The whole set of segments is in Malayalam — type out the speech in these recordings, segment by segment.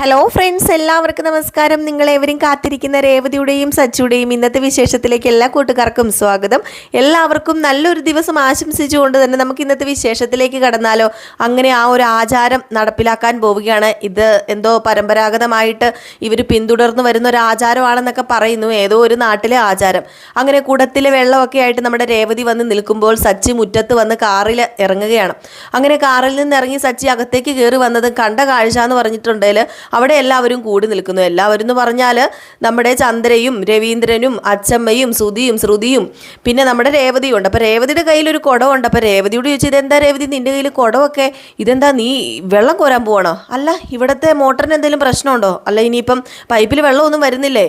ഹലോ ഫ്രണ്ട്സ് എല്ലാവർക്കും നമസ്കാരം. നിങ്ങൾ എവരും കാത്തിരിക്കുന്ന രേവതിയുടെയും സച്ചുടെയും ഇന്നത്തെ വിശേഷത്തിലേക്ക് എല്ലാ കൂട്ടുകാർക്കും സ്വാഗതം. എല്ലാവർക്കും നല്ലൊരു ദിവസം ആശംസിച്ചുകൊണ്ട് തന്നെ നമുക്ക് ഇന്നത്തെ വിശേഷത്തിലേക്ക് കടന്നാലോ. അങ്ങനെ ആ ഒരു ആചാരം നടപ്പിലാക്കാൻ പോവുകയാണ്. ഇത് എന്തോ പരമ്പരാഗതമായിട്ട് ഇവർ പിന്തുടർന്നു വരുന്ന ഒരു ആചാരമാണെന്നൊക്കെ പറയുന്നു. ഏതോ ഒരു നാട്ടിലെ ആചാരം. അങ്ങനെ കുടത്തിലെ വെള്ളമൊക്കെ ആയിട്ട് നമ്മുടെ രേവതി വന്ന് നിൽക്കുമ്പോൾ സച്ചി മുറ്റത്ത് വന്ന് കാറിൽ ഇറങ്ങുകയാണ്. അങ്ങനെ കാറിൽ നിന്ന് ഇറങ്ങി സച്ചി അകത്തേക്ക് കയറി വന്നത് കണ്ട കാഴ്ച എന്ന് പറഞ്ഞിട്ടുണ്ടെങ്കിൽ അവിടെ എല്ലാവരും കൂടി നിൽക്കുന്നു. എല്ലാവരും എന്ന് പറഞ്ഞാൽ നമ്മുടെ ചന്ദ്രയും രവീന്ദ്രനും അച്ചമ്മയും സുധിയും ശ്രുതിയും പിന്നെ നമ്മുടെ രേവതിയും ഉണ്ട് അപ്പോൾ രേവതിയുടെ കയ്യിൽ ഒരു കുടമുണ്ട് അപ്പോൾ രേവതിയോട് ചോദിച്ചു ഇതെന്താ രേവതി? നിന്റെ കയ്യിൽ കുടമൊക്കെ ഇതെന്താ നീ വെള്ളം കോരാൻ പോവാണോ? അല്ല ഇവിടുത്തെ മോട്ടറിന് എന്തെങ്കിലും പ്രശ്നമുണ്ടോ? അല്ല ഇനിയിപ്പം പൈപ്പിൽ വെള്ളമൊന്നും വരുന്നില്ലേ?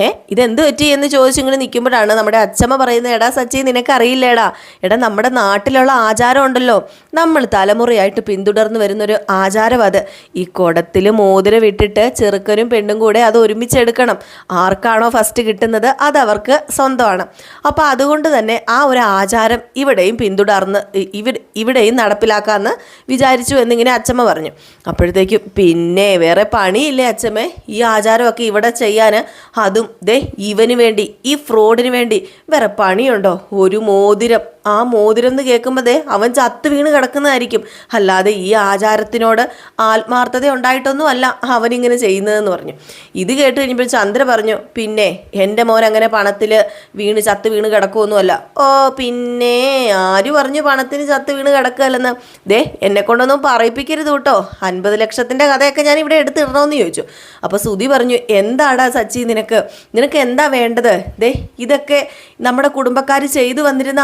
ഏ ഇതെന്ത് പറ്റി എന്ന് ചോദിച്ചു ഇങ്ങനെ നിൽക്കുമ്പോഴാണ് നമ്മുടെ അച്ഛമ്മ പറയുന്നത് എടാ സച്ചി നിനക്കറിയില്ലേടാ? എടാ നമ്മുടെ നാട്ടിലുള്ള ആചാരം ഉണ്ടല്ലോ നമ്മൾ തലമുറയായിട്ട് പിന്തുടർന്ന് വരുന്നൊരു ആചാരം അത്. ഈ കുടത്തിൽ മോതിരം വിട്ടിട്ട് ചെറുക്കനും പെണ്ണും കൂടെ അത് ഒരുമിച്ചെടുക്കണം. ആർക്കാണോ ഫസ്റ്റ് കിട്ടുന്നത് അത് അവർക്ക് സ്വന്തമാണ്. അപ്പോൾ അതുകൊണ്ട് തന്നെ ആ ഒരു ആചാരം ഇവിടെയും പിന്തുടർന്ന് ഇവിടെ ഇവ ഇവിടെയും നടപ്പിലാക്കാമെന്ന് വിചാരിച്ചു എന്നിങ്ങനെ അച്ഛമ്മ പറഞ്ഞു. അപ്പോഴത്തേക്കും പിന്നെ വേറെ പണിയില്ലേ അച്ഛമ്മേ ഈ ആചാരമൊക്കെ ഇവിടെ ചെയ്യാൻ അതും ദേ ഇവന് വേണ്ടി ഈ ഫ്രോഡിന് വേണ്ടി വേറെ പണിയുണ്ടോ? ഒരു മോതിരം. ആ മോതിരം എന്ന് ദേ അവൻ ചത്ത് വീണ് കിടക്കുന്നതായിരിക്കും. അല്ലാതെ ഈ ആചാരത്തിനോട് ആത്മാർത്ഥത ഉണ്ടായിട്ടൊന്നും അല്ല അവനിങ്ങനെ ചെയ്യുന്നതെന്ന് പറഞ്ഞു. ഇത് കേട്ട് കഴിഞ്ഞപ്പോൾ ചന്ദ്ര പറഞ്ഞു പിന്നെ എന്റെ മോൻ അങ്ങനെ പണത്തിൽ വീണ് ചത്ത് വീണ് കിടക്കുമൊന്നുമല്ല ഓ പിന്നെ ആര് പറഞ്ഞു പണത്തിന് ചത്ത് വീണ് കിടക്കുകയല്ലെന്ന്? ദേ എന്നെ കൊണ്ടൊന്നും പറയിപ്പിക്കരുത് കേട്ടോ. അൻപത് ലക്ഷത്തിന്റെ കഥയൊക്കെ ഞാൻ ഇവിടെ എടുത്തിടണമെന്ന് ചോദിച്ചു. അപ്പോൾ സുധി പറഞ്ഞു എന്താടാ സച്ചി നിനക്ക്? നിനക്ക് എന്താ വേണ്ടത്? ദേ ഇതൊക്കെ നമ്മുടെ കുടുംബക്കാർ ചെയ്തു വന്നിരുന്ന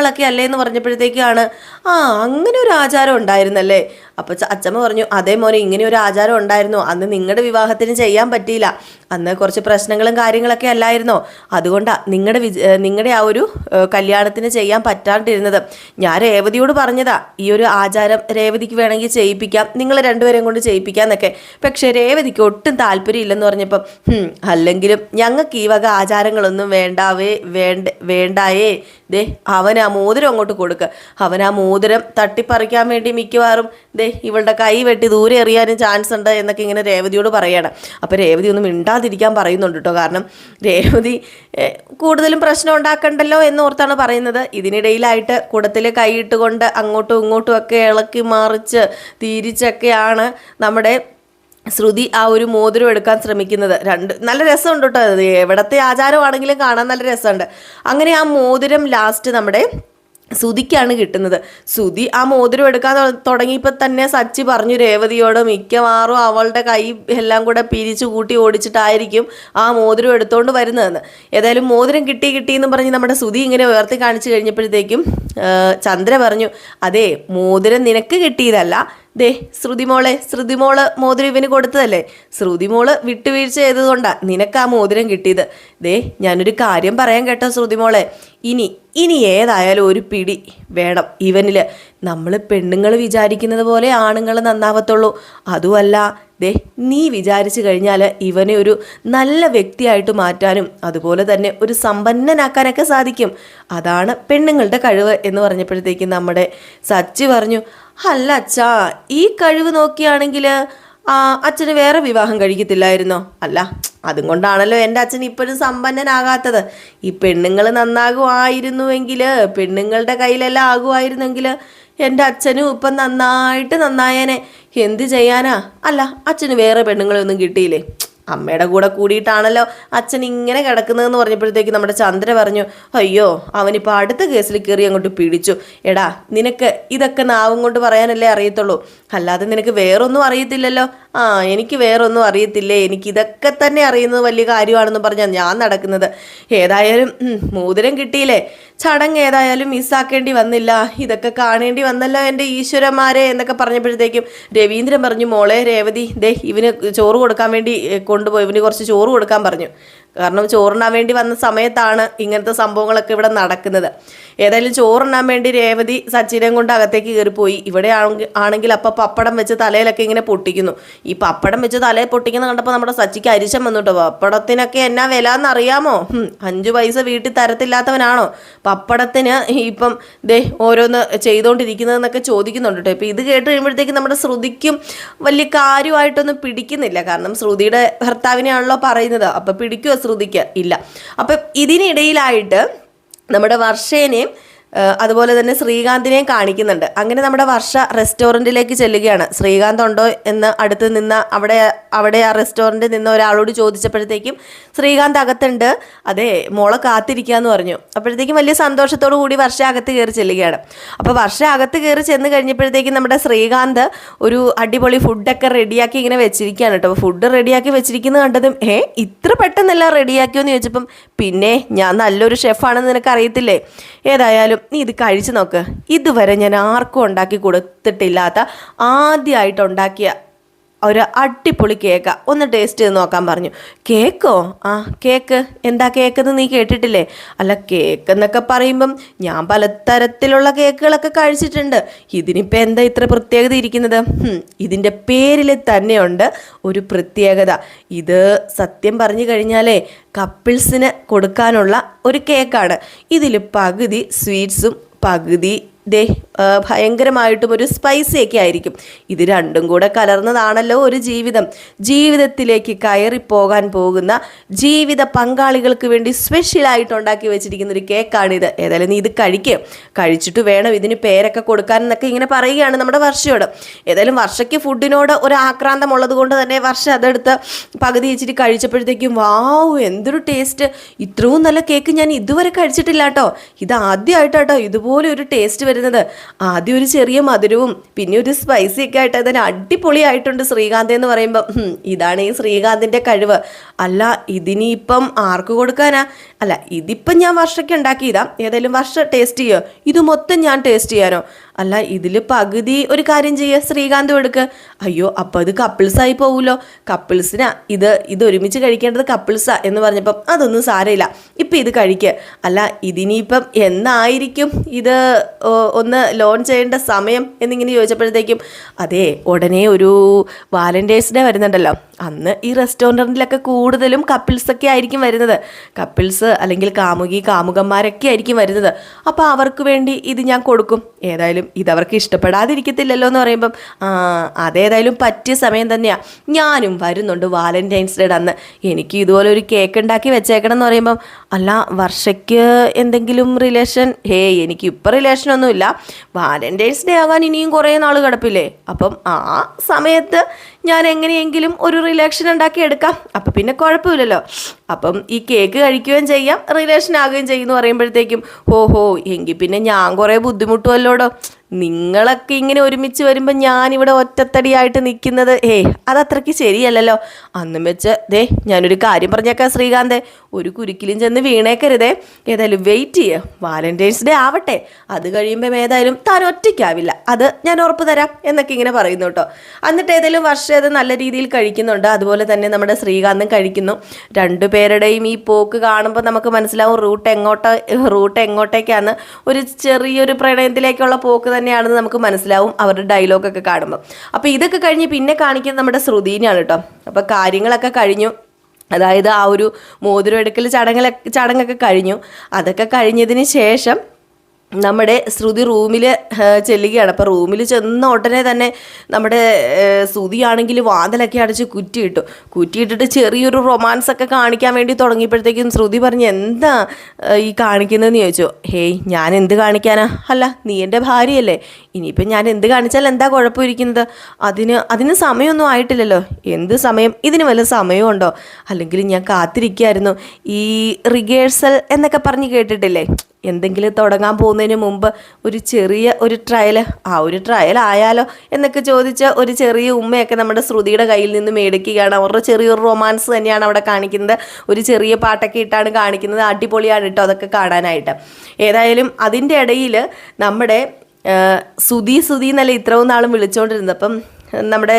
ആചാരങ്ങളൊക്കെ അല്ലേ എന്ന് പറഞ്ഞപ്പോഴത്തേക്കാണ് ആ അങ്ങനെ ഒരു ആചാരം ഉണ്ടായിരുന്നല്ലേ? അപ്പോൾ അച്ചമ്മ പറഞ്ഞു അതേ മോനെ ഇങ്ങനെ ഒരു ആചാരം ഉണ്ടായിരുന്നു. അന്ന് നിങ്ങളുടെ വിവാഹത്തിന് ചെയ്യാൻ പറ്റിയില്ല. അന്ന് കുറച്ച് പ്രശ്നങ്ങളും കാര്യങ്ങളൊക്കെ അല്ലായിരുന്നോ? അതുകൊണ്ടാണ് നിങ്ങളുടെ നിങ്ങളുടെ ആ ഒരു കല്യാണത്തിന് ചെയ്യാൻ പറ്റാണ്ടിരുന്നത്. ഞാൻ രേവതിയോട് പറഞ്ഞതാ ഈ ഒരു ആചാരം രേവതിക്ക് വേണമെങ്കിൽ ചെയ്യിപ്പിക്കാം നിങ്ങൾ രണ്ടുപേരെയും കൊണ്ട് ചെയ്യിപ്പിക്കാന്നൊക്കെ. പക്ഷെ രേവതിക്ക് ഒട്ടും താല്പര്യമില്ലെന്ന് പറഞ്ഞപ്പം "ഹും, അല്ലെങ്കിലും ഞങ്ങൾക്ക് ഈ വക ആചാരങ്ങളൊന്നും വേണ്ടാവേ വേണ്ട വേണ്ടായേ. ദേ അവൻ ആ മോതിരം അങ്ങോട്ട് കൊടുക്കുക അവൻ ആ മോതിരം തട്ടിപ്പറിക്കാൻ വേണ്ടി മിക്കവാറും ദേ ഇവളുടെ കൈ വെട്ടി ദൂരെ എറിയാനും ചാൻസ് ഉണ്ട് എന്നൊക്കെ ഇങ്ങനെ രേവതിയോട് പറയണം. അപ്പോൾ രേവതി ഒന്നും മിണ്ടാതിരിക്കാൻ പറയുന്നുണ്ട് കേട്ടോ. കാരണം രേവതി കൂടുതലും പ്രശ്നം ഉണ്ടാക്കണ്ടല്ലോ എന്നോർത്താണ് പറയുന്നത്. ഇതിനിടയിലായിട്ട് കൂടത്തിൽ കൈയിട്ടുകൊണ്ട് അങ്ങോട്ടും ഇങ്ങോട്ടും ഒക്കെ ഇളക്കി മറിച്ച് തിരിച്ചൊക്കെയാണ് നമ്മുടെ ശ്രുതി ആ ഒരു മോതിരം എടുക്കാൻ ശ്രമിക്കുന്നത്. രണ്ട് നല്ല രസമുണ്ട് കേട്ടോ എവിടത്തെ ആചാരമാണെങ്കിലും കാണാൻ നല്ല രസമുണ്ട്. അങ്ങനെ ആ മോതിരം ലാസ്റ്റ് നമ്മുടെ സുതിക്കാണ് കിട്ടുന്നത്. സുതി ആ മോതിരം എടുക്കാൻ തുടങ്ങിയപ്പോൾ തന്നെ സച്ചി പറഞ്ഞു രേവതിയോട് മിക്കവാറും അവളുടെ കൈ എല്ലാം കൂടെ പിരിച്ചു കൂട്ടി ഓടിച്ചിട്ടായിരിക്കും ആ മോതിരം എടുത്തുകൊണ്ട് വരുന്നതെന്ന്. ഏതായാലും മോതിരം കിട്ടി കിട്ടി എന്ന് പറഞ്ഞ് നമ്മുടെ സുതി ഇങ്ങനെ ഉയർത്തി കാണിച്ചു കഴിഞ്ഞപ്പോഴത്തേക്കും ചന്ദ്ര പറഞ്ഞു അതെ മോതിരം നിനക്ക് കിട്ടിയതല്ല ദേ ശ്രുതിമോളെ ശ്രുതിമോൾ മോതിരം ഇവന് കൊടുത്തതല്ലേ? ശ്രുതിമോൾ വിട്ടുവീഴ്ച ചെയ്തതുകൊണ്ടാ നിനക്ക് ആ മോതിരം കിട്ടിയത്. ദേ ഞാനൊരു കാര്യം പറയാൻ കേട്ടോ ശ്രുതിമോളെ. ഇനി ഇനി ഏതായാലും ഒരു പിടി വേണം ഇവനിൽ. നമ്മൾ പെണ്ണുങ്ങൾ വിചാരിക്കുന്നത് പോലെ ആണുങ്ങൾ നന്നാവത്തുള്ളൂ. അതുമല്ല ദേ നീ വിചാരിച്ചു കഴിഞ്ഞാൽ ഇവനെ ഒരു നല്ല വ്യക്തിയായിട്ട് മാറ്റാനും അതുപോലെ തന്നെ ഒരു സമ്പന്നനാക്കാനൊക്കെ സാധിക്കും. അതാണ് പെണ്ണുങ്ങളുടെ കഴിവ് എന്ന് പറഞ്ഞപ്പോഴത്തേക്കും നമ്മുടെ സച്ചി പറഞ്ഞു അല്ല അച്ഛാ ഈ കഴിവ് നോക്കിയാണെങ്കിൽ അച്ഛന് വേറെ വിവാഹം കഴിക്കത്തില്ലായിരുന്നോ? അല്ല അതും കൊണ്ടാണല്ലോ എന്റെ അച്ഛൻ ഇപ്പോഴും സമ്പന്നനാകാത്തത്. ഈ പെണ്ണുങ്ങൾ നന്നാകുമായിരുന്നുവെങ്കിൽ പെണ്ണുങ്ങളുടെ കയ്യിലെല്ലാം ആകുമായിരുന്നെങ്കിൽ എന്റെ അച്ഛനും ഇപ്പം നന്നായിട്ട് നന്നായേനെ. എന്ത് ചെയ്യാനാ? അല്ല അച്ഛന് വേറെ പെണ്ണുങ്ങളൊന്നും കിട്ടിയില്ലേ? അമ്മയുടെ കൂടെ കൂടിയിട്ടാണല്ലോ അച്ഛൻ ഇങ്ങനെ കിടക്കുന്നതെന്ന് പറഞ്ഞപ്പോഴത്തേക്ക് നമ്മുടെ ചന്ദ്ര പറഞ്ഞു അയ്യോ അവനിപ്പോൾ അടുത്ത കേസിൽ കയറി അങ്ങോട്ട് പിടിച്ചു. എടാ നിനക്ക് ഇതൊക്കെ നാവും കൊണ്ട് പറയാനല്ലേ അറിയത്തുള്ളൂ. അല്ലാതെ നിനക്ക് വേറൊന്നും അറിയത്തില്ലല്ലോ. ആ എനിക്ക് വേറൊന്നും അറിയത്തില്ലേ? എനിക്കിതൊക്കെ തന്നെ അറിയുന്നത് വലിയ കാര്യമാണെന്ന് പറഞ്ഞാൽ ഞാൻ നടക്കുന്നത്. ഏതായാലും മോതിരം കിട്ടിയില്ലേ? ചടങ്ങ് ഏതായാലും മിസ്സാക്കേണ്ടി വന്നില്ല. ഇതൊക്കെ കാണേണ്ടി വന്നല്ലോ എന്റെ ഈശ്വരന്മാരെ എന്നൊക്കെ പറഞ്ഞപ്പോഴത്തേക്കും രവീന്ദ്രൻ പറഞ്ഞു മോളെ രേവതി ദേ ഇവന് ചോറ് കൊടുക്കാൻ വേണ്ടി കൊണ്ടുപോയി. ഇവന് കുറച്ച് ചോറ് കൊടുക്കാൻ പറഞ്ഞു. കാരണം ചോറിനാൻ വേണ്ടി വന്ന സമയത്താണ് ഇങ്ങനത്തെ സംഭവങ്ങളൊക്കെ ഇവിടെ നടക്കുന്നത്. ഏതായാലും ചോറിണ്ണാൻ വേണ്ടി രേവതി സച്ചിനെ കൊണ്ട് അകത്തേക്ക് കയറിപ്പോയി. ഇവിടെ ആണെങ്കിൽ ആണെങ്കിൽ അപ്പം പപ്പടം വെച്ച് തലയിലൊക്കെ ഇങ്ങനെ പൊട്ടിക്കുന്നു. ഈ പപ്പടം വെച്ച് തലയിൽ പൊട്ടിക്കുന്ന കണ്ടപ്പോൾ നമ്മുടെ സച്ചിക്ക് അരിശം വന്നിട്ടോ. പപ്പടത്തിനൊക്കെ എന്നാ വില എന്നറിയാമോ അഞ്ച് പൈസ വീട്ടിൽ തരത്തില്ലാത്തവനാണോ? പപ്പടത്തിന് ഇപ്പം ദേ ഓരോന്ന് ചെയ്തുകൊണ്ടിരിക്കുന്നതെന്നൊക്കെ ചോദിക്കുന്നുണ്ട് കേട്ടോ ഇപ്പം ഇത് കേട്ട് കഴിയുമ്പോഴത്തേക്ക് നമ്മുടെ ശ്രുതിക്കും വലിയ കാര്യമായിട്ടൊന്നും പിടിക്കുന്നില്ല. കാരണം ശ്രുതിയുടെ ഭർത്താവിനെയാണല്ലോ പറയുന്നത്. അപ്പം പിടിക്കുമോ ശ്രുതിക്ക് ഇല്ല. അപ്പം ഇതിനിടയിലായിട്ട് നമ്മുടെ വർഷേനെയും അതുപോലെ തന്നെ ശ്രീകാന്തിനെയും കാണിക്കുന്നുണ്ട്. അങ്ങനെ നമ്മുടെ വർഷ റെസ്റ്റോറന്റിലേക്ക് ചെല്ലുകയാണ്. ശ്രീകാന്ത് ഉണ്ടോ എന്ന് അടുത്ത് നിന്ന് അവിടെ അവിടെ ആ റെസ്റ്റോറന്റിൽ നിന്ന് ഒരാളോട് ചോദിച്ചപ്പോഴത്തേക്കും ശ്രീകാന്ത് അകത്തുണ്ട്. അതെ മോളെ കാത്തിരിക്കുക എന്ന് പറഞ്ഞു. അപ്പോഴത്തേക്കും വലിയ സന്തോഷത്തോടു കൂടി വർഷ അകത്ത് കയറി ചെല്ലുകയാണ്. അപ്പോൾ വർഷ അകത്ത് കയറി ചെന്ന് കഴിഞ്ഞപ്പോഴത്തേക്കും നമ്മുടെ ശ്രീകാന്ത് ഒരു അടിപൊളി ഫുഡൊക്കെ റെഡിയാക്കി ഇങ്ങനെ വെച്ചിരിക്കുകയാണ് കേട്ടോ. ഫുഡ് റെഡിയാക്കി വെച്ചിരിക്കുന്നത് കണ്ടതും ഏ ഇത്ര പെട്ടെന്നല്ല റെഡിയാക്കിയോ എന്ന് ചോദിച്ചപ്പം പിന്നെ ഞാൻ നല്ലൊരു ഷെഫാണെന്ന് നിനക്ക് അറിയത്തില്ലേ ഏതായാലും നീ ഇത് കഴിച്ചു നോക്ക്. ഇതുവരെ ഞാൻ ആർക്കും ഉണ്ടാക്കി കൊടുത്തിട്ടില്ലാത്ത ആദ്യമായിട്ട് ഉണ്ടാക്കിയ ഒരു അടിപൊളി കേക്കാ. ഒന്ന് ടേസ്റ്റ് ചെയ്ത് നോക്കാൻ പറഞ്ഞു. കേക്കോ? ആ കേക്ക്. എന്താ കേക്കെന്ന് നീ കേട്ടിട്ടില്ലേ? അല്ല കേക്ക് എന്നൊക്കെ പറയുമ്പം ഞാൻ പലതരത്തിലുള്ള കേക്കുകളൊക്കെ കഴിച്ചിട്ടുണ്ട്. ഇതിനിപ്പോൾ എന്താ ഇത്ര പ്രത്യേകത ഇരിക്കുന്നത്? ഇതിന്റെ പേരിൽ തന്നെയുണ്ട് ഒരു പ്രത്യേകത. ഇത് സത്യം പറഞ്ഞു കഴിഞ്ഞാലേ കപ്പിൾസിന് കൊടുക്കാനുള്ള ഒരു കേക്കാണ്. ഇതിൽ പകുതി സ്വീറ്റ്സും പകുതി ദേ ഭയങ്കരമായിട്ടും ഒരു സ്പൈസിയൊക്കെ ആയിരിക്കും. ഇത് രണ്ടും കൂടെ കലർന്നതാണല്ലോ ഒരു ജീവിതം. ജീവിതത്തിലേക്ക് കയറിപ്പോകാൻ പോകുന്ന ജീവിത പങ്കാളികൾക്ക് വേണ്ടി സ്പെഷ്യലായിട്ട് ഉണ്ടാക്കി വെച്ചിരിക്കുന്ന ഒരു കേക്കാണിത് ഏതായാലും നീ ഇത് കഴിക്കുക കഴിച്ചിട്ട് വേണം ഇതിന് പേരൊക്കെ കൊടുക്കാൻ എന്നൊക്കെ ഇങ്ങനെ പറയുകയാണ് നമ്മുടെ വർഷയോട്. ഏതായാലും വർഷയ്ക്ക് ഫുഡിനോട് ഒരു ആക്രാന്തം ഉള്ളത് കൊണ്ട് തന്നെ വർഷ അതെടുത്ത് പകുതി വെച്ചിട്ട് കഴിച്ചപ്പോഴത്തേക്കും വാവ് എന്തൊരു ടേസ്റ്റ് ഇത്രയും നല്ല കേക്ക് ഞാൻ ഇതുവരെ കഴിച്ചിട്ടില്ല കേട്ടോ ഇത് ആദ്യമായിട്ടാട്ടോ ഇതുപോലെ ഒരു ടേസ്റ്റ് വരുന്നത്. ആദ്യം ഒരു ചെറിയ മധുരവും പിന്നെ ഒരു സ്പൈസി ഒക്കെ ആയിട്ട് അതിന് അടിപൊളിയായിട്ടുണ്ട് ശ്രീകാന്ത് എന്ന് പറയുമ്പോൾ ഇതാണ് ഈ ശ്രീകാന്തിന്റെ കഴിവ്. അല്ല ഇതിനിപ്പം ആർക്ക് കൊടുക്കാനാ? അല്ല ഇതിപ്പം ഞാൻ വർഷയ്ക്ക് ഉണ്ടാക്കിയതാ. ഏതായാലും വർഷ ടേസ്റ്റ് ചെയ്യോ? ഇത് മൊത്തം ഞാൻ ടേസ്റ്റ് ചെയ്യാനോ? അല്ല ഇതിൽ പകുതി ഒരു കാര്യം ചെയ്യുക ശ്രീകാന്ത് കൊടുക്കുക അയ്യോ അപ്പോൾ അത് കപ്പിൾസായി പോകുമല്ലോ കപ്പിൾസിനാ ഇത് ഇത് ഒരുമിച്ച് കഴിക്കേണ്ടത് കപ്പിൾസാ എന്ന് പറഞ്ഞപ്പം അതൊന്നും സാരമില്ല. ഇപ്പം ഇത് കഴിക്കുക അല്ല ഇതിനിപ്പം എന്നായിരിക്കും ഇത് ഒന്ന് ലോൺ ചെയ്യേണ്ട സമയം എന്നിങ്ങനെ ചോദിച്ചപ്പോഴത്തേക്കും അതെ ഉടനെ ഒരു വാലന്റൈൻസ് ഡേ വരുന്നുണ്ടല്ലോ. അന്ന് ഈ റെസ്റ്റോറന്റിലൊക്കെ കൂടുതലും കപ്പിൾസൊക്കെ ആയിരിക്കും വരുന്നത്. കപ്പിൾസ് അല്ലെങ്കിൽ കാമുകി കാമുകന്മാരൊക്കെ ആയിരിക്കും വരുന്നത്. അപ്പോൾ അവർക്ക് വേണ്ടി ഇത് ഞാൻ കൊടുക്കും. ഏതായാലും ഇതവർക്ക് ഇഷ്ടപ്പെടാതിരിക്കത്തില്ലല്ലോ എന്ന് പറയുമ്പം അതേതായാലും പറ്റിയ സമയം തന്നെയാണ് ഞാനും വരുന്നുണ്ട് വാലന്റൈൻസ് ഡേയുടെ അന്ന്. എനിക്ക് ഇതുപോലെ ഒരു കേക്ക് ഉണ്ടാക്കി വെച്ചേക്കണം എന്ന് പറയുമ്പം അല്ല വർഷയ്ക്ക് എന്തെങ്കിലും റിലേഷൻ ഹേ എനിക്ക് ഇപ്പം റിലേഷനൊന്നുമില്ല വാലന്റൈൻസ് ഡേ ആകാൻ ഇനിയും കുറേ നാൾ കിടപ്പില്ലേ? അപ്പം ആ സമയത്ത് ഞാൻ എങ്ങനെയെങ്കിലും ഒരു റിലേഷൻ ഉണ്ടാക്കി എടുക്കാം. അപ്പം പിന്നെ കുഴപ്പമില്ലല്ലോ. അപ്പം ഈ കേക്ക് കഴിക്കുകയും ചെയ്യാം റിലേഷൻ ആകുകയും ചെയ്യുമെന്ന് പറയുമ്പോഴത്തേക്കും ഓഹോ എങ്കിൽ പിന്നെ ഞാൻ കുറേ ബുദ്ധിമുട്ടുമല്ലോടോ നിങ്ങളൊക്കെ ഇങ്ങനെ ഒരുമിച്ച് വരുമ്പോൾ ഞാനിവിടെ ഒറ്റത്തടിയായിട്ട് നിൽക്കുന്നത് ഏ അതത്രയ്ക്ക് ശരിയല്ലല്ലോ. അന്നും വെച്ച് ദേ ഞാനൊരു കാര്യം പറഞ്ഞേക്കാം ശ്രീകാന്തെ. ഒരു കുരുക്കിലും ചെന്ന് വീണേക്കരുതേ. ഏതായാലും വെയിറ്റ് ചെയ്യുക വാലന്റൈൻസ് ഡേ ആവട്ടെ. അത് കഴിയുമ്പം ഏതായാലും താൻ ഒറ്റയ്ക്കാവില്ല. അത് ഞാൻ ഉറപ്പ് തരാം എന്നൊക്കെ ഇങ്ങനെ പറയുന്നു കേട്ടോ. എന്നിട്ട് ഏതായാലും വർഷം അത് നല്ല രീതിയിൽ കഴിക്കുന്നുണ്ട്. അതുപോലെ തന്നെ നമ്മുടെ ശ്രീകാന്തും കഴിക്കുന്നു. രണ്ടുപേരുടെയും ഈ പോക്ക് കാണുമ്പോൾ നമുക്ക് മനസ്സിലാവും റൂട്ട് എങ്ങോട്ട് റൂട്ട് എങ്ങോട്ടേക്കാണ് ഒരു ചെറിയൊരു പ്രണയത്തിലേക്കുള്ള പോക്ക് തന്നെയാണെന്ന് നമുക്ക് മനസ്സിലാവും അവരുടെ ഡയലോഗൊക്കെ കാണുമ്പോൾ അപ്പോൾ ഇതൊക്കെ കഴിഞ്ഞ് പിന്നെ കാണിക്കുന്നത് നമ്മുടെ ശ്രുതിനെയാണ് കേട്ടോ അപ്പോൾ കാര്യങ്ങളൊക്കെ കഴിഞ്ഞു. അതായത് ആ ഒരു മോതിരം എടുക്കൽ ചടങ്ങിലൊക്കെ ചടങ്ങൊക്കെ കഴിഞ്ഞു. അതൊക്കെ കഴിഞ്ഞതിന് ശേഷം നമ്മുടെ ശ്രുതി റൂമിൽ ചെല്ലുകയാണ്. അപ്പോൾ റൂമിൽ ചെന്ന ഉടനെ തന്നെ നമ്മുടെ ശ്രുതിയാണെങ്കിൽ വാതിലൊക്കെ അടച്ച് കുറ്റിയിട്ടു. കുറ്റിയിട്ടിട്ട് ചെറിയൊരു റൊമാൻസ് ഒക്കെ കാണിക്കാൻ വേണ്ടി തുടങ്ങിയപ്പോഴത്തേക്കും ശ്രുതി പറഞ്ഞ് എന്താ ഈ കാണിക്കുന്നതെന്ന് ചോദിച്ചു. ഹേയ് ഞാൻ എന്ത് കാണിക്കാനാ? അല്ല നീ എന്റെ ഭാര്യയല്ലേ. ഇനിയിപ്പം ഞാൻ എന്ത് കാണിച്ചാൽ എന്താ കുഴപ്പമിരിക്കുന്നത്? അതിന് അതിന് സമയമൊന്നും ആയിട്ടില്ലല്ലോ. എന്ത് സമയം? ഇതിന് വല്ല സമയമുണ്ടോ? അല്ലെങ്കിൽ ഞാൻ കാത്തിരിക്കുകയായിരുന്നു ഈ റിഗേഴ്സൽ എന്നൊക്കെ പറഞ്ഞ് കേട്ടിട്ടില്ലേ? എന്തെങ്കിലും തുടങ്ങാൻ പോകുന്നതിന് മുമ്പ് ഒരു ചെറിയ ഒരു ട്രയൽ ആ ഒരു ട്രയൽ ആയാലോ എന്നൊക്കെ ചോദിച്ച ഒരു ചെറിയ ഉമ്മയൊക്കെ നമ്മുടെ ശ്രുതിയുടെ കയ്യിൽ നിന്ന് മേടിക്കുകയാണ്. അവരുടെ ചെറിയൊരു റൊമാൻസ് തന്നെയാണ് അവിടെ കാണിക്കുന്നത്. ഒരു ചെറിയ പാട്ടൊക്കെ ഇട്ടാണ് കാണിക്കുന്നത്. അടിപൊളിയാണ് കേട്ടോ അതൊക്കെ കാണാനായിട്ട്. ഏതായാലും അതിന്റെ ഇടയിൽ നമ്മുടെ സുധി സുധി എന്നല്ല ഇത്രയും നാളും വിളിച്ചുകൊണ്ടിരുന്നത് അപ്പം നമ്മുടെ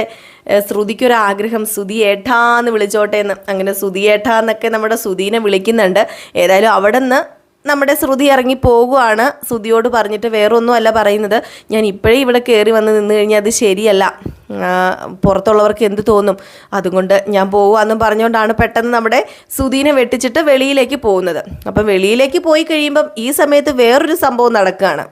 ശ്രുതിക്കൊരാഗ്രഹം ആഗ്രഹം ശ്രുതി ഏട്ടാന്ന് വിളിച്ചോട്ടെ എന്ന്. അങ്ങനെ ശ്രുതി ഏട്ടാന്നൊക്കെ നമ്മുടെ ശ്രുതിനെ വിളിക്കുന്നുണ്ട്. ഏതായാലും അവിടെ നിന്ന് നമ്മുടെ ശ്രുതി ഇറങ്ങി പോകുവാണ്. ശ്രുതിയോട് പറഞ്ഞിട്ട് വേറൊന്നും അല്ല പറയുന്നത്. ഞാൻ ഇപ്പോഴേ ഇവിടെ കയറി വന്ന് നിന്ന് കഴിഞ്ഞാൽ അത് ശരിയല്ല. പുറത്തുള്ളവർക്ക് എന്ത് തോന്നും? അതുകൊണ്ട് ഞാൻ പോകുകയെന്നും പറഞ്ഞുകൊണ്ടാണ് പെട്ടെന്ന് നമ്മുടെ ശ്രുതിനെ വെട്ടിച്ചിട്ട് വെളിയിലേക്ക് പോകുന്നത്. അപ്പം വെളിയിലേക്ക് പോയി കഴിയുമ്പം ഈ സമയത്ത് വേറൊരു സംഭവം നടക്കുകയാണ്.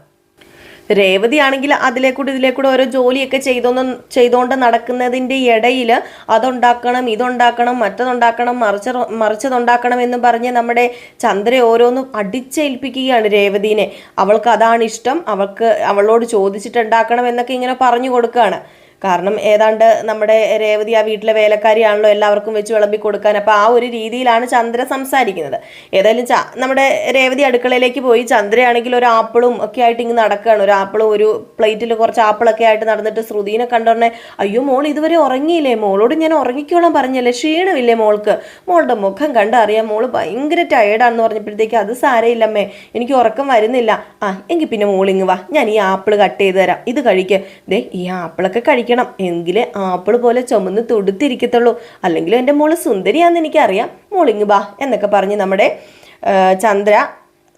രേവതി ആണെങ്കിൽ അതിലേക്കൂടെ ഇതിലേക്കൂടെ ഓരോ ജോലിയൊക്കെ ചെയ്തോന്ന് ചെയ്തുകൊണ്ട് നടക്കുന്നതിന്റെ ഇടയിൽ അതുണ്ടാക്കണം ഇതുണ്ടാക്കണം മറ്റതുണ്ടാക്കണം മറിച്ച മറിച്ചതുണ്ടാക്കണം എന്ന് പറഞ്ഞ് നമ്മുടെ ചന്ദ്ര ഓരോന്നും അടിച്ചേൽപ്പിക്കുകയാണ് രേവതിനെ. അവൾക്ക് അതാണ് ഇഷ്ടം. അവൾക്ക് അവളോട് ചോദിച്ചിട്ടുണ്ടാക്കണം എന്നൊക്കെ ഇങ്ങനെ പറഞ്ഞു കൊടുക്കുകയാണ്. കാരണം ഏതാണ്ട് നമ്മുടെ രേവതി ആ വീട്ടിലെ വേലക്കാരിയാണല്ലോ എല്ലാവർക്കും വെച്ച് വിളമ്പി കൊടുക്കാൻ. അപ്പോൾ ആ ഒരു രീതിയിലാണ് ചന്ദ്ര സംസാരിക്കുന്നത്. ഏതായാലും ച നമ്മുടെ രേവതി അടുക്കളയിലേക്ക് പോയി. ചന്ദ്രയാണെങ്കിൽ ഒരു ആപ്പിളും ഒക്കെ ആയിട്ട് ഇങ്ങ് നടക്കുകയാണ്. ഒരു ആപ്പിളും ഒരു പ്ലേറ്റിൽ കുറച്ച് ആപ്പിളൊക്കെ ആയിട്ട് നടന്നിട്ട് ശ്രുതിനെ കണ്ടോടനെ അയ്യോ മോൾ ഇതുവരെ ഉറങ്ങിയില്ലേ? മോളോട് ഞാൻ ഉറങ്ങിക്കോളാൻ പറഞ്ഞല്ലേ? ക്ഷീണമില്ലേ മോൾക്ക്? മോളുടെ മുഖം കണ്ടറിയാം മോൾ ഭയങ്കര ടയേർഡാണെന്ന് പറഞ്ഞപ്പോഴത്തേക്ക് അത് സാരയില്ലമ്മേ എനിക്ക് ഉറക്കം വരുന്നില്ല. ആ എങ്കിൽ പിന്നെ മോളിങ് വാ. ഞാൻ ഈ ആപ്പിൾ കട്ട് ചെയ്ത് തരാം. ഇത് കഴിക്കുക ദേ ഈ ആപ്പിളൊക്കെ കഴിക്കണം എങ്കിലേ ആപ്പിൾ പോലെ ചുമന്ന് തൊടുത്തിരിക്കത്തുള്ളൂ. അല്ലെങ്കിൽ എന്റെ മോൾ സുന്ദരിയാണെന്ന് എനിക്കറിയാം. മോളിങ് ബാ എന്നൊക്കെ പറഞ്ഞ് നമ്മുടെ ചന്ദ്ര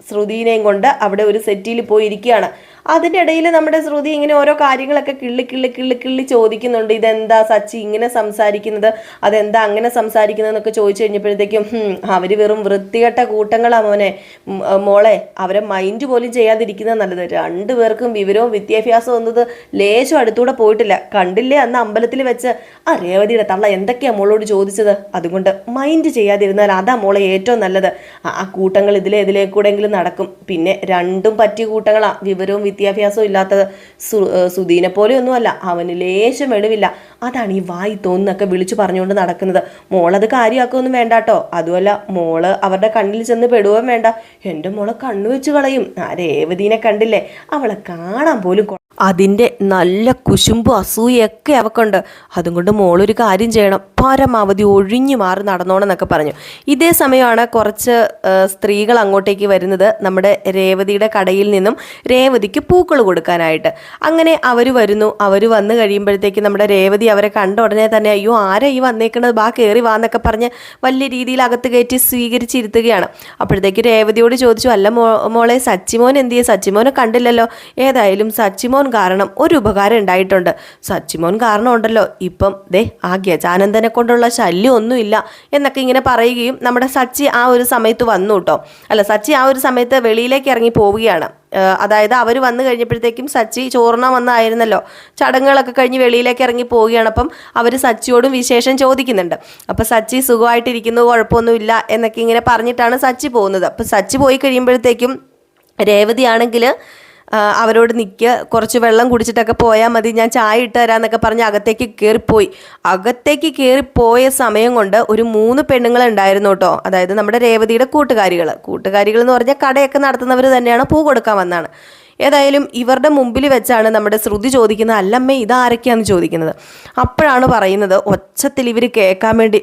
ശ്രുതിനെയും കൊണ്ട് അവിടെ ഒരു സെറ്റിയിൽ പോയി ഇരിക്കുകയാണ് അതിന്റെ ഇടയിൽ നമ്മുടെ ശ്രുതി ഇങ്ങനെ ഓരോ കാര്യങ്ങളൊക്കെ കിള്ളി കിള്ളി കിള്ളി കിള്ളി ചോദിക്കുന്നുണ്ട്. ഇതെന്താ സച്ചി ഇങ്ങനെ സംസാരിക്കുന്നത്? അതെന്താ അങ്ങനെ സംസാരിക്കുന്നതെന്നൊക്കെ ചോദിച്ചു കഴിഞ്ഞപ്പോഴത്തേക്കും അവർ വെറും വൃത്തികെട്ട കൂട്ടങ്ങളാ മോനെ. മോളെ അവരെ മൈൻഡ് പോലും ചെയ്യാതിരിക്കുന്നത് നല്ലത്. രണ്ടുപേർക്കും വിവരവും വിദ്യാഭ്യാസവും എന്നത് ലേശം അടുത്തൂടെ പോയിട്ടില്ല. കണ്ടില്ലേ അന്ന് അമ്പലത്തിൽ വെച്ച്? ആ രേവതിയുടെ തള്ള എന്തൊക്കെയാ മോളോട് ചോദിച്ചത്? അതുകൊണ്ട് മൈൻഡ് ചെയ്യാതിരുന്നാൽ അതാ മോളെ ഏറ്റവും നല്ലത്. ആ കൂട്ടങ്ങൾ ഇതിലെ ഇതിലേ നടക്കും. പിന്നെ രണ്ടും പറ്റിയ കൂട്ടങ്ങളാ. വിവരവും വിദ്യാഭ്യാസവും ഇല്ലാത്ത സു സുധീനെ പോലെയൊന്നുമല്ല. അവന് ലേശം വെളിവില്ല. അതാണ് ഈ വായി തോന്നൊക്കെ വിളിച്ചു പറഞ്ഞുകൊണ്ട് നടക്കുന്നത്. മോളത് കാര്യമാക്കുകയൊന്നും വേണ്ട കേട്ടോ അതുമല്ല മോൾ അവരുടെ കണ്ണിൽ ചെന്ന് പെടുകയും വേണ്ട. എന്റെ മോളെ കണ്ണു വെച്ച് കളയും. ആ രേവതീനെ കണ്ടില്ലേ? അവളെ കാണാൻ പോലും അതിന്റെ നല്ല കുശുമ്പും അസൂയൊക്കെ അവക്കുണ്ട്. അതും കൊണ്ട് മോളൊരു കാര്യം ചെയ്യണം. പരമാവധി ഒഴിഞ്ഞു മാറി നടന്നോണം എന്നൊക്കെ പറഞ്ഞു. ഇതേ സമയമാണ് കുറച്ച് സ്ത്രീകൾ അങ്ങോട്ടേക്ക് വരുന്നത്. നമ്മുടെ രേവതിയുടെ കടയിൽ നിന്നും രേവതിക്ക് പൂക്കൾ കൊടുക്കാനായിട്ട്. അങ്ങനെ അവർ വരുന്നു. അവർ വന്നു കഴിയുമ്പോഴത്തേക്ക് നമ്മുടെ രേവതി അവരെ കണ്ട ഉടനെ തന്നെ അയ്യോ ആരാ ഈ വന്നേക്കണത്? ബാ കയറി വാ എന്നൊക്കെ പറഞ്ഞ് വലിയ രീതിയിൽ അകത്ത് കയറ്റി സ്വീകരിച്ചിരുത്തുകയാണ്. അപ്പോഴത്തേക്ക് രേവതിയോട് ചോദിച്ചു അല്ല മോ മോളെ സച്ചിമോൻ എന്ത് ചെയ്യുക സച്ചിമോനെ കണ്ടില്ലല്ലോ. ഏതായാലും സച്ചിമോൻ കാരണം ഒരു ഉപകാരം ഉണ്ടായിട്ടുണ്ട്. സച്ചിമോൻ കാരണം ഉണ്ടല്ലോ ഇപ്പം ദേ ആ ഗജാനന്ദനെ കൊണ്ടുള്ള ശല്യം ഒന്നുമില്ല എന്നൊക്കെ ഇങ്ങനെ പറയുകയും നമ്മുടെ സച്ചി ആ ഒരു സമയത്ത് വന്നു കേട്ടോ. അല്ല സച്ചി ആ ഒരു സമയത്ത് വെളിയിലേക്ക് ഇറങ്ങി പോവുകയാണ്. അതായത് അവർ വന്നു കഴിഞ്ഞപ്പോഴത്തേക്കും സച്ചി ചോർണ വന്നായിരുന്നല്ലോ. ചടങ്ങുകളൊക്കെ കഴിഞ്ഞ് വെളിയിലേക്ക് ഇറങ്ങി പോവുകയാണ്. അപ്പം അവർ സച്ചിയോടും വിശേഷം ചോദിക്കുന്നുണ്ട്. അപ്പം സച്ചി സുഖമായിട്ടിരിക്കുന്നു കുഴപ്പമൊന്നുമില്ല എന്നൊക്കെ ഇങ്ങനെ പറഞ്ഞിട്ടാണ് സച്ചി പോകുന്നത്. അപ്പം സച്ചി പോയി കഴിയുമ്പോഴത്തേക്കും രേവതി ആണെങ്കിൽ അവരോട് നിൽക്കുക കുറച്ച് വെള്ളം കുടിച്ചിട്ടൊക്കെ പോയാൽ മതി ഞാൻ ചായ ഇട്ട് തരാമെന്നൊക്കെ പറഞ്ഞ് അകത്തേക്ക് കയറിപ്പോയി അകത്തേക്ക് കയറിപ്പോയ സമയം കൊണ്ട് ഒരു മൂന്ന് പെണ്ണുങ്ങൾ ഉണ്ടായിരുന്നു കേട്ടോ. അതായത് നമ്മുടെ രേവതിയുടെ കൂട്ടുകാരികൾ കൂട്ടുകാരികൾ എന്ന് പറഞ്ഞാൽ കടയൊക്കെ നടത്തുന്നവർ തന്നെയാണ് പൂ കൊടുക്കാൻ വന്നതാണ്. ഏതായാലും ഇവരുടെ മുമ്പിൽ വെച്ചാണ് നമ്മുടെ ശ്രുതി ചോദിക്കുന്നത് അല്ലമ്മേ ഇതാരൊക്കെയാണെന്ന് ചോദിക്കുന്നത്? അപ്പോഴാണ് പറയുന്നത് ഒച്ചത്തിൽ ഇവർ കേൾക്കാൻ വേണ്ടി.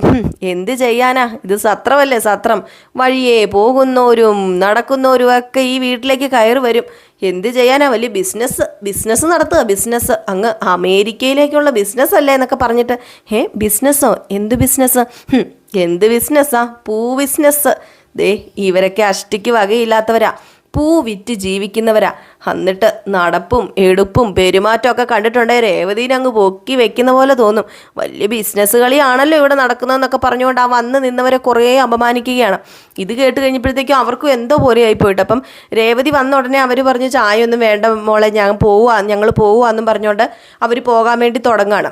എന്ത് ചെയ്യാനാ? ഇത് സത്രമല്ലേ സത്രം? വഴിയേ പോകുന്നവരും നടക്കുന്നവരും ഒക്കെ ഈ വീട്ടിലേക്ക് കയറി വരും. എന്ത് ചെയ്യാനാ? വലിയ ബിസിനസ് ബിസിനസ് നടത്തുക ബിസിനസ് അങ്ങ് അമേരിക്കയിലേക്കുള്ള ബിസിനസ് അല്ലേ എന്നൊക്കെ പറഞ്ഞിട്ട് ഏ ബിസിനസ്സോ എന്ത് ബിസിനസ് എന്ത് ബിസിനസ്സാ പൂ ബിസിനസ് ദേ ഇവരൊക്കെ അഷ്ടിക്ക് വകയില്ലാത്തവരാ. പൂ വിറ്റ് ജീവിക്കുന്നവരാ. എന്നിട്ട് നടപ്പും എടുപ്പും പെരുമാറ്റവും ഒക്കെ കണ്ടിട്ടുണ്ടെങ്കിൽ രേവതിയിൽ അങ്ങ് പൊക്കി വെക്കുന്ന പോലെ തോന്നും. വലിയ ബിസിനസ് കളിയാണല്ലോ ഇവിടെ നടക്കുന്നതെന്നൊക്കെ പറഞ്ഞുകൊണ്ട് ആ വന്ന് നിന്നവരെ കുറേ അപമാനിക്കുകയാണ്. ഇത് കേട്ട് കഴിഞ്ഞപ്പോഴത്തേക്കും അവർക്കും എന്തോ പോലെ ആയിപ്പോയിട്ട് അപ്പം രേവതി വന്ന ഉടനെ അവർ പറഞ്ഞു ചായ ഒന്നും വേണ്ട മോളെ ഞാൻ പോവുക ഞങ്ങൾ പോവുക എന്നും പറഞ്ഞുകൊണ്ട് അവർ പോകാൻ വേണ്ടി തുടങ്ങുകയാണ്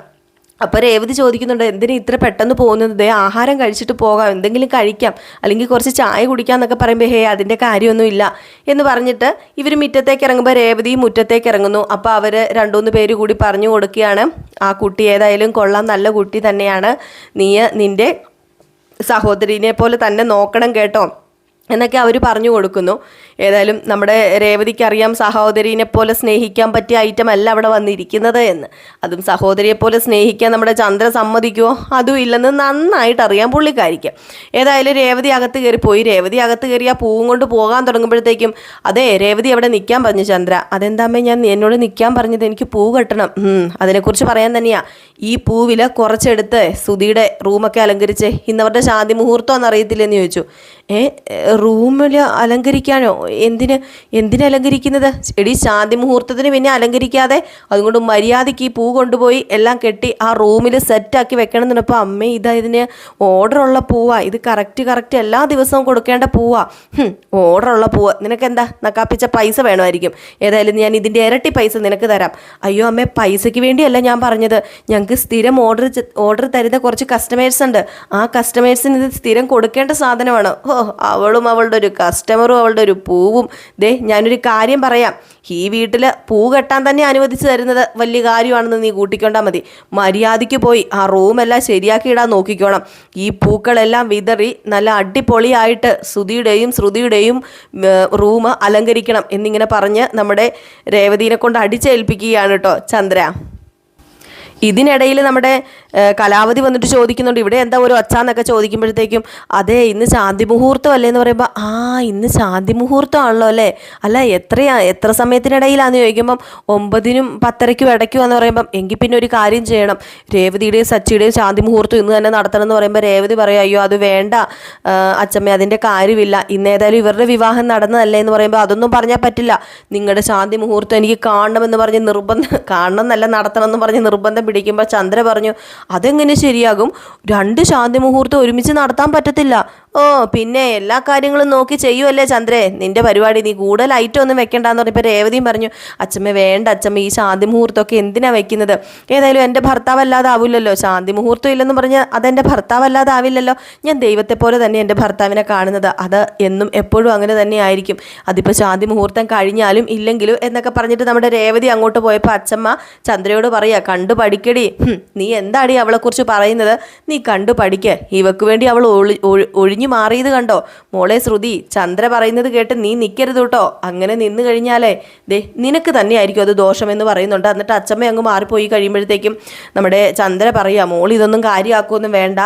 അപ്പോൾ രേവതി ചോദിക്കുന്നുണ്ട് എന്തിനാ ഇത്ര പെട്ടെന്ന് പോകുന്നത്? ദേ ആഹാരം കഴിച്ചിട്ട് പോകാം എന്തെങ്കിലും കഴിക്കാം അല്ലെങ്കിൽ കുറച്ച് ചായ കുടിക്കാം എന്നൊക്കെ പറയുമ്പോൾ ഹേ അതിന്റെ കാര്യമൊന്നുമില്ല എന്ന് പറഞ്ഞിട്ട് ഇവർ മുറ്റത്തേക്ക് ഇറങ്ങുമ്പോൾ രേവതി മുറ്റത്തേക്ക് ഇറങ്ങുന്നു. അപ്പോൾ അവർ രണ്ടുമൂന്ന് പേര് കൂടി പറഞ്ഞു കൊടുക്കുകയാണ് ആ കുട്ടി ഏതായാലും കൊള്ളാം നല്ല കുട്ടി തന്നെയാണ്. നീ നിന്റെ സഹോദരിനെ പോലെ തന്നെ നോക്കണം കേട്ടോ. എന്നൊക്കെ അവർ പറഞ്ഞു കൊടുക്കുന്നു. ഏതായാലും നമ്മുടെ രേവതിക്ക് അറിയാം സഹോദരീനെ പോലെ സ്നേഹിക്കാൻ പറ്റിയ ഐറ്റം അല്ല അവിടെ വന്നിരിക്കുന്നത് എന്ന്. അതും സഹോദരിയെ പോലെ സ്നേഹിക്കാൻ നമ്മുടെ ചന്ദ്ര സമ്മതിക്കുമോ അതും ഇല്ലെന്ന് നന്നായിട്ട് അറിയാം പുള്ളിക്കാരിക്ക്. ഏതായാലും രേവതി അകത്ത് കയറി പോയി. രേവതി അകത്ത് കയറി ആ പൂവും കൊണ്ട് പോകാൻ തുടങ്ങുമ്പോഴത്തേക്കും അതെ രേവതി അവിടെ നിൽക്കാൻ പറഞ്ഞു ചന്ദ്ര. അതെന്താമ്മേ ഞാൻ എന്നോട് നിൽക്കാൻ പറഞ്ഞത്? എനിക്ക് പൂ കെട്ടണം. അതിനെക്കുറിച്ച് പറയാൻ തന്നെയാ. ഈ പൂവില കുറച്ചെടുത്ത് സുധിയുടെ റൂമൊക്കെ അലങ്കരിച്ച് ഇന്നവരുടെ ശാന്തി മുഹൂർത്തം അറിയത്തില്ലെന്ന് ചോദിച്ചു. റൂമിൽ അലങ്കരിക്കാനോ? എന്തിന്? എന്തിന് അലങ്കരിക്കുന്നത്? എടി ശാന്തി മുഹൂർത്തത്തിന് പിന്നെ അലങ്കരിക്കാതെ അതുകൊണ്ട് മര്യാദയ്ക്ക് ഈ പൂ കൊണ്ടുപോയി എല്ലാം കെട്ടി ആ റൂമിൽ സെറ്റാക്കി വെക്കണം എന്ന് പറഞ്ഞപ്പോൾ അമ്മേ ഇതാ ഇതിന് ഓർഡറുള്ള പൂവാ. ഇത് കറക്റ്റ് കറക്റ്റ് എല്ലാ ദിവസവും കൊടുക്കേണ്ട പൂവാ. ഓർഡറുള്ള പൂവ്. നിനക്ക് എന്താ നക്കാപ്പിച്ച പൈസ വേണമായിരിക്കും. ഏതായാലും ഞാൻ ഇതിന്റെ ഇരട്ടി പൈസ നിനക്ക് തരാം. അയ്യോ അമ്മേ പൈസയ്ക്ക് വേണ്ടിയല്ല ഞാൻ പറഞ്ഞത്. ഞങ്ങൾക്ക് സ്ഥിരം ഓർഡർ ഓർഡർ തരുന്ന കുറച്ച് കസ്റ്റമേഴ്സ് ഉണ്ട്. ആ കസ്റ്റമേഴ്സിന് ഇത് സ്ഥിരം കൊടുക്കേണ്ട സാധനമാണ്. ഓ അവളും അവളുടെ ഒരു കസ്റ്റമറും അവളുടെ ഒരു പൂവും. ദേ ഞാനൊരു കാര്യം പറയാം. ഈ വീട്ടിൽ പൂ കെട്ടാൻ തന്നെ അനുവദിച്ചു തരുന്നത് വലിയ കാര്യമാണെന്ന് നീ കൂട്ടിക്കൊണ്ടാൽ മതി. മര്യാദയ്ക്ക് പോയി ആ റൂമെല്ലാം ശരിയാക്കി ഇടാൻ നോക്കിക്കോണം. ഈ പൂക്കളെല്ലാം വിതറി നല്ല അടിപൊളിയായിട്ട് ശ്രുതിയുടെയും ശ്രുതിയുടെയും റൂം അലങ്കരിക്കണം എന്നിങ്ങനെ പറഞ്ഞ് നമ്മുടെ രേവതീനെ കൊണ്ട് അടിച്ചേൽപ്പിക്കുകയാണ് കേട്ടോ ചന്ദ്ര. ഇതിനിടയിൽ നമ്മുടെ കലാവധി വന്നിട്ട് ചോദിക്കുന്നുണ്ട്. ഇവിടെ എന്താ ഒരു ഒച്ചാന്നൊക്കെ ചോദിക്കുമ്പോഴത്തേക്കും അതെ ഇന്ന് ശാന്തി മുഹൂർത്തം അല്ലേ എന്ന് പറയുമ്പോൾ ആ ഇന്ന് ശാന്തി മുഹൂർത്തമാണല്ലോ അല്ലേ? അല്ല എത്രയാ എത്ര സമയത്തിനിടയിലാന്ന് ചോദിക്കുമ്പം ഒമ്പതിനും പത്തരയ്ക്കും ഇടയ്ക്കും എന്ന് പറയുമ്പം എങ്കിൽ പിന്നെ ഒരു കാര്യം ചെയ്യണം. രേവതിയുടെയും സച്ചിയുടെയും ശാന്തി മുഹൂർത്തം ഇന്ന് തന്നെ നടത്തണം എന്ന് പറയുമ്പോൾ രേവതി പറയും അയ്യോ അത് വേണ്ട. അച്ഛമ്മേ അതിന്റെ കാര്യമില്ല. ഇന്നേതായാലും ഇവരുടെ വിവാഹം നടന്നതല്ലേ? എന്ന് പറയുമ്പോൾ അതൊന്നും പറഞ്ഞാൽ പറ്റില്ല. നിങ്ങളുടെ ശാന്തി മുഹൂർത്തം എനിക്ക് കാണണമെന്ന് പറഞ്ഞ് നിർബന്ധം കാണണം എന്നല്ല നടത്തണം എന്ന് പറഞ്ഞ് നിർബന്ധം പിടിക്കുമ്പോൾ ചന്ദ്ര പറഞ്ഞു അതെങ്ങനെ ശരിയാകും? രണ്ട് ശാന്തി മുഹൂർത്തം ഒരുമിച്ച് നടത്താൻ പറ്റത്തില്ല. ഓ പിന്നെ എല്ലാ കാര്യങ്ങളും നോക്കി ചെയ്യുമല്ലേ ചന്ദ്രേ? നിന്റെ പരിപാടി നീ കൂടുതൽ ലൈറ്റ് ഒന്നും വെക്കണ്ടെന്ന് പറഞ്ഞപ്പോൾ രേവതിയും പറഞ്ഞു അച്ഛമ്മ വേണ്ട അച്ഛമ്മ ഈ ശാന്തി മുഹൂർത്തമൊക്കെ എന്തിനാ വെക്കുന്നത്? ഏതായാലും എന്റെ ഭർത്താവ് അല്ലാതെ ആവില്ലല്ലോ. ശാന്തി മുഹൂർത്തം ഇല്ലെന്ന് പറഞ്ഞാൽ അതെന്റെ ഭർത്താവ് അല്ലാതെ ആവില്ലല്ലോ. ഞാൻ ദൈവത്തെ പോലെ തന്നെ എന്റെ ഭർത്താവിനെ കാണുന്നത്. അത് എന്നും എപ്പോഴും അങ്ങനെ തന്നെ ആയിരിക്കും. അതിപ്പോൾ ശാന്തി മുഹൂർത്തം കഴിഞ്ഞാലും ഇല്ലെങ്കിലും എന്നൊക്കെ പറഞ്ഞിട്ട് നമ്മുടെ രേവതി അങ്ങോട്ട് പോയപ്പോൾ അച്ഛമ്മ ചന്ദ്രയോട് പറയാ കണ്ടു പഠിക്കടി. നീ നീ എന്താടി അവളെക്കുറിച്ച് പറയുന്നത്. നീ കണ്ടു പഠിക്ക്. ഇവക്ക് വേണ്ടി അവൾ ഒഴിഞ്ഞു മാറിയത് കണ്ടോ? മോളെ ശ്രുതി ചന്ദ്ര പറയുന്നത് കേട്ട് നീ നിൽക്കരുത് കേട്ടോ. അങ്ങനെ നിന്ന് കഴിഞ്ഞാലേ ദേ നിനക്ക് തന്നെയായിരിക്കും അത് ദോഷമെന്ന് പറയുന്നുണ്ട്. എന്നിട്ട് അച്ഛമ്മ അങ്ങ് മാറിപ്പോയി കഴിയുമ്പോഴത്തേക്കും നമ്മുടെ ചന്ദ്ര പറയാ മോൾ ഇതൊന്നും കാര്യമാക്കുമൊന്നും വേണ്ട.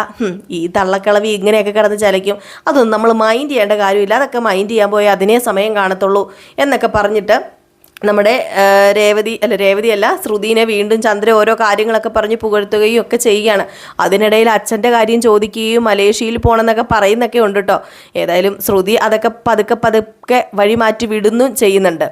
ഈ തള്ളക്കിളവി ഇങ്ങനെയൊക്കെ കിടന്ന് ചലയ്ക്കും അതൊന്നും നമ്മൾ മൈൻഡ് ചെയ്യേണ്ട കാര്യമില്ല. അതൊക്കെ മൈൻഡ് ചെയ്യാൻ പോയാൽ അതിനേ സമയം കാണത്തുള്ളൂ എന്നൊക്കെ പറഞ്ഞിട്ട് നമ്മുടെ രേവതി അല്ല രേവതി അല്ല ശ്രുതിനെ വീണ്ടും ചന്ദ്ര ഓരോ കാര്യങ്ങളൊക്കെ പറഞ്ഞ് പുകഴ്ത്തുകയും ഒക്കെ ചെയ്യുകയാണ്. അതിനിടയിൽ അച്ഛന്റെ കാര്യം ചോദിക്കുകയും മലേഷ്യയിൽ പോകണമെന്നൊക്കെ പറയുന്നൊക്കെ ഉണ്ട് കേട്ടോ ഏതായാലും ശ്രുതി അതൊക്കെ പതുക്കെ പതുക്കെ വഴി മാറ്റി വിടുന്നു ചെയ്യുന്നുണ്ട്.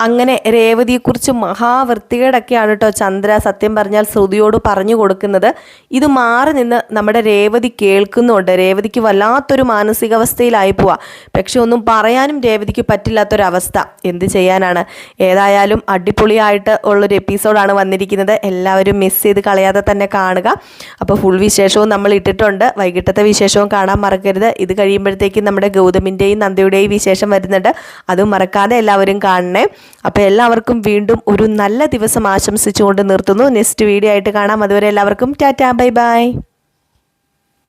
അങ്ങനെ രേവതിയെക്കുറിച്ച് മഹാവൃത്തികേടൊക്കെയാണ് കേട്ടോ ചന്ദ്ര സത്യം പറഞ്ഞാൽ ശ്രുതിയോട് പറഞ്ഞു കൊടുക്കുന്നത്. ഇത് മാറി നിന്ന് നമ്മുടെ രേവതി കേൾക്കുന്നുണ്ട്. രേവതിക്ക് വല്ലാത്തൊരു മാനസികാവസ്ഥയിലായി പോവാ. പക്ഷെ ഒന്നും പറയാനും രേവതിക്ക് പറ്റില്ലാത്തൊരവസ്ഥ. എന്ത് ചെയ്യാനാണ്? ഏതായാലും അടിപൊളിയായിട്ട് ഉള്ളൊരു എപ്പിസോഡാണ് വന്നിരിക്കുന്നത്. എല്ലാവരും മിസ് ചെയ്ത് കളയാതെ തന്നെ കാണുക. അപ്പോൾ ഫുൾ വിശേഷവും നമ്മൾ ഇട്ടിട്ടുണ്ട്. വൈകിട്ടത്തെ വിശേഷവും കാണാൻ മറക്കരുത്. ഇത് കഴിയുമ്പോഴത്തേക്കും നമ്മുടെ ഗൗതമിന്റെയും നന്ദിയുടെയും വിശേഷം വരുന്നുണ്ട്. അതും മറക്കാതെ എല്ലാവരും കാണണേ. അപ്പോൾ എല്ലാവർക്കും വീണ്ടും ഒരു നല്ല ദിവസം ആശംസിച്ചുകൊണ്ട് നിർത്തുന്നു. നെക്സ്റ്റ് വീഡിയോ ആയിട്ട് കാണാം. അതുവരെ എല്ലാവർക്കും ടാറ്റാ ബൈ ബൈ.